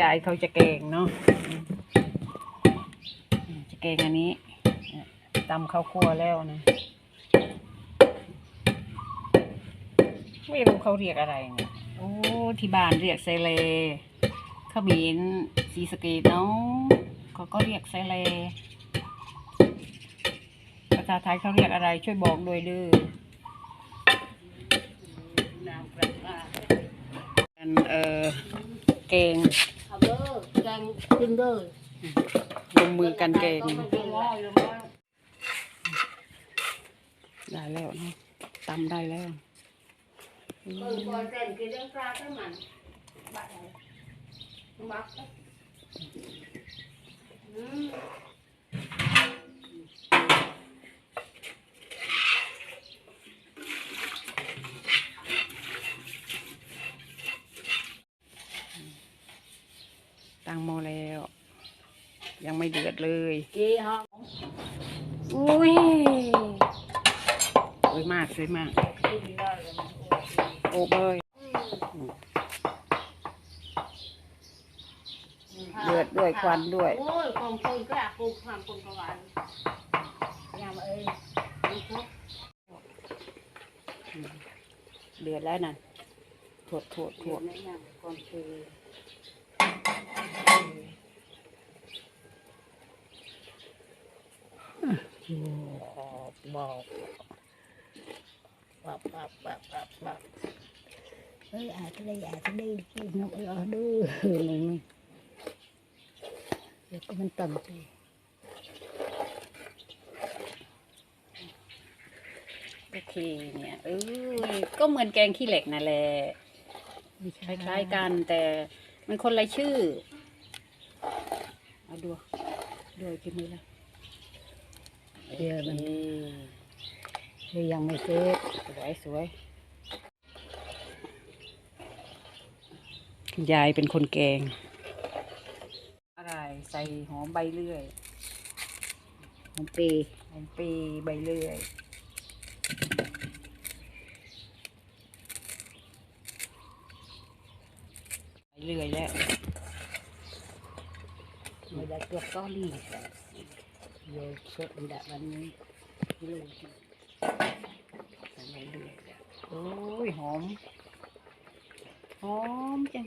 ยายเขาจะแกงเนาะอืมจะแกงอันนี้ตำข้าวคั่วแล้วนะไม่รู้เขาเรียกอะไรเนี่ยโอ้ ที่บ้านเรียกไซเลเขมินสีสะเกตเนาะเขาก็เรียกไซเลภาษาไทยเขาเรียกอะไร ช่วยบอกด้วยเด้อน้ำปลาปลาอันเออ เกงเอาเด้อแกงกินเด้อลงมือกันเกงต้องมากินแล้วลงมาได้แล้วเนาะตำได้แล้วเบิ่งก่อนเต้นกินเรื่องปลาให้มันบัดไหนบักอืม ตั้งโมอแล้ว ยังไม่เดือดเลยกี่ห้องอุ้ยสวยมากสวยมากกินได้เลยมันโอ้เบยเดือดด้วยควันด้วยโอ้ยของคนก็อยากปลูกความคนกระวานยามเอ้ยนี่ครับเดือดแล้วนั่นถวดถวดถถั่ววด ไม่ยามก่อนคือบอกปับปับปับปับปับเอ้ยอาจจะได้อาจจะได้กินนกเอาดูนี่นี่เดี๋ยวก็มันต่ำไปโอเคเนี่ยเออก็เหมือนแกงขี้เหล็กนั่นแหละไม่คใช่ล้ายๆกันแต่ มันคนละชื่อ เอาดูดูกินมือละเดี๋ยวมันโอเดี๋ยวยังไม่เสร็จเคสวยสวยยายเป็นคนแกง อะไรใส่หอมใบเลื่อยของปีหอมปีใบเลื่อยใบ เรื่อยแล้วไม่ได้ตัวก้อนนี่โยนสดอันดับวันนี้ลูกใส่ใบเลื่อยโอ้ยหอม หอมจัง